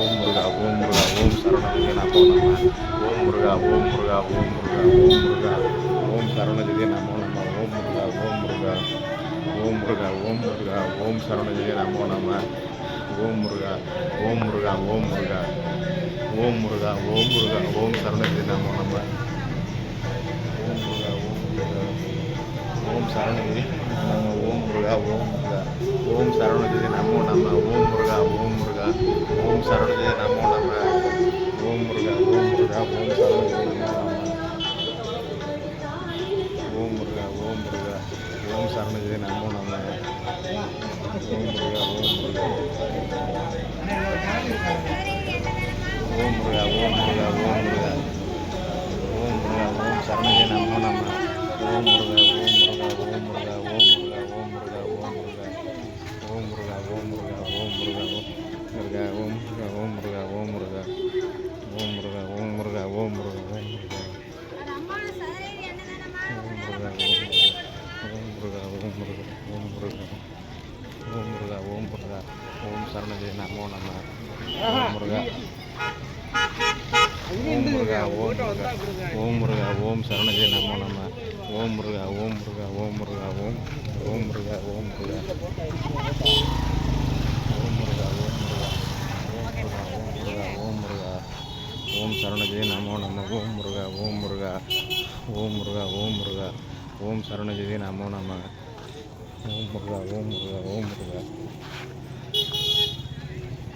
ஓம் முருகா ஓம் முருகா ஓம் சரவணதிவே நமோ நம ஓம் முருகா ஓம் முருகா ஓம் முருகா ஓம் முருகா ஓம் சரவணதிவே நமோ நம ஓம் முருகா ஓம் முருகா ஓம் முருகா ஓம் முருகா ஓம் சரவணதிவே நமோ நம ஓம் முருகா ஓம் முருகா ஓம் முருகா ஓம் முருகா ஓம் முருகா ஓம் சரவணதிவே நமோ நம ஓம் முருகா ஓம் முருகா ஓம் சரவணகிரி நம ஓம் முருகா ஓம் முருகா ஓம் சரவணகிரி நமோ நம ஓம் முருகா ஓம் முருகா ஓம் சரவணகிரி நமோ நம. ஓம் முருகா ஓம் முருகா ஓம் சரவணகிரி நமோ நம. ஓம் முருகா ஓம் முருகா ஓம் சரவணகிரி நமோ நம. ஓம் முருகா ஓம் முருகா. ஓம் முருகா ஓம் முருகா ஓம் முருகா. ஓம் முருகா ஓம் சரவணகிரி நமோ நம. ஓம் முருகா ஓம் சரணஜய நமோ நம ஓம் முருகா ஓம் முருகா ஓம் முருகா ஓம் முருகா ஓம் சரணஜய நமோ நம. ஓம் முருகா ஓம் முருகா ஓம் முருகா ஓம் ஓம் முருகா ஓம் முருகா ஓம் முருகா ஓம் முருகா ஓம் முருகா ஓம் முருகா ஓம் முருகா ஓம் சரணஜய நமோ நம. ஓம் முருகா ஓம் முருகா ஓம் முருகா ஓம் முருகா ஓம் சரணஜய நமோ நம. ஓம் முருகா ஓம் முருகா ஓம் முருகா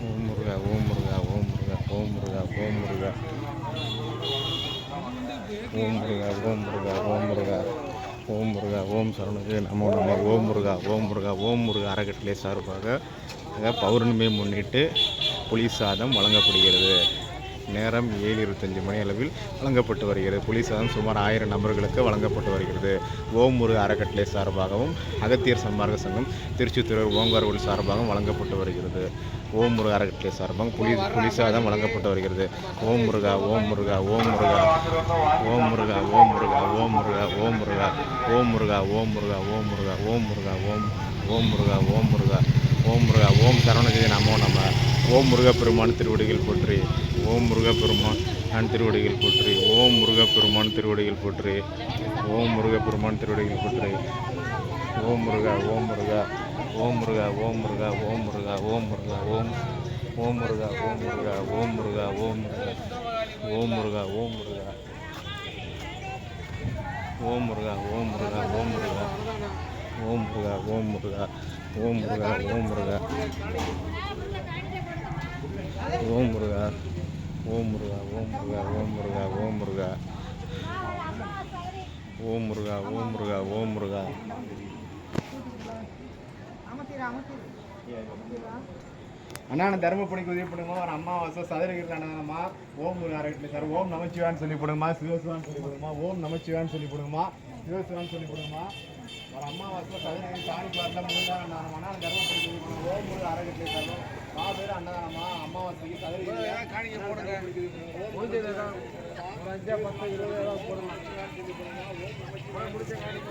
ஓம் முருகா ஓம் முருகா ஓம் முருகா ஓம் முருகா ஓம் முருகா ஓம் முருகா ஓம் முருகா ஓம் முருகா ஓம் முருகா ஓம் சரணுக்கு நமோ நம்ம ஓம் முருகா ஓம் முருகா ஓம் முருகா அறக்கட்டளை சார்பாக பௌர்ணமி பௌர்ணமியை முன்னிட்டு புலி சாதம் வழங்கப்படுகிறது. நேரம் ஏழு இருபத்தஞ்சு மணி அளவில் வழங்கப்பட்டு வருகிறது புலிசாதம் சுமார் ஆயிரம் நபர்களுக்கு வழங்கப்பட்டு வருகிறது ஓம் முருகா அறக்கட்டளை சார்பாகவும் அகத்தியர் சன்மார்க்க சங்கம் திருச்சித்துறை ஓங்கார்கோவில் சார்பாகவும் வழங்கப்பட்டு வருகிறது ஓம் முருகா அறக்கட்டளை சார்பாக புலி புலிசாதம் வழங்கப்பட்டு வருகிறது ஓம் முருகா ஓம் முருகா ஓம் முருகா ஓம் முருகா ஓம் முருகா ஓம் முருகா ஓம் முருகா ஓம் முருகா ஓம் முருகா ஓம் முருகா ஓம் முருகா ஓம் ஓம் முருகா ஓம் முருகா ஓம் முருகா ஓம் சரவணஜெய நமோ நம்ம ஓம் முருகப்பெருமான் திருவடிகள் போற்றி ஓம் முருகப்பெருமான் திருவடிகள் போற்றி ஓம் முருகப்பெருமான் திருவடிகள் போற்றி ஓம் முருகப்பெருமான் திருவடிகள் போற்றி ஓம் முருகா ஓம் முருகா ஓம் முருகா ஓம் முருகா ஓம் முருகா ஓம் முருகா ஓம் ஓம் முருகா ஓம் முருகா ஓம் முருகா ஓம் முருகா ஓம் முருகா ஓம் முருகா ஓம் முருகா ஓம் முருகா ஓம் முருகா ஓம் முருகா ஓம் முருகா ஓம் முருகா ஓம் முருகா. ஓம் முருகா ஓம் முருகா ஓம் முருகா ஓம் முருகா ஓம் முருகா. ஓம் முருகா ஓம் முருகா ஓம் முருகா. அண்ணா தருமபுரிக்கு உதவி பண்ணுங்க ஒரு அம்மாவாசை சதுரகிரியில் அண்ணாமா ஓம் முருகா அரைக்கட்டளை சார் ஓம் நமச்சிவான்னு சொல்லி போடுங்கம்மா. சிவசிவான்னு சொல்லி போடுங்கம்மா. ஓம் நமச்சிவான்னு சொல்லி போடுங்கம்மா. சிவசிவான்னு சொல்லி போடுங்கம்மா. அம்மாவாசை பதினேழு சாணி பாட்டில் மூன்றாம் நாளமான கர்ப்பப்படுத்தி ஓம்பது அறக்கட்டளை தரணும் மா பேர் அன்னதானமா? அம்மாவாசைக்கு சதுரீதியாக காணிக்க போடுங்க. அஞ்சா பத்து இருபது ரூபா போடணும் முடிச்ச காணிக்க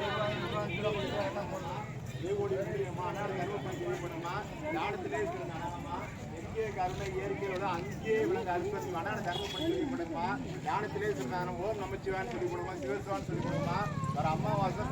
போடலாம். தேவோடி வேண்டியம்மா அனார் கர்ப்பப்படுத்தி பண்ணம்மா ஞானத்திலே இருக்கிற நடனமா இயற்கை கருணை இயற்கையோட அங்கேயே விளங்க அற்புதம் வேணா கர்மப்படி சொல்லி கொடுமா ஞானத்திலே சொன்னாங்க ஓம் நமச்சிவான்னு சொல்லி கொடுமா சிவசிவான்னு சொல்லி கொடுமா ஒரு அம்மாவாசை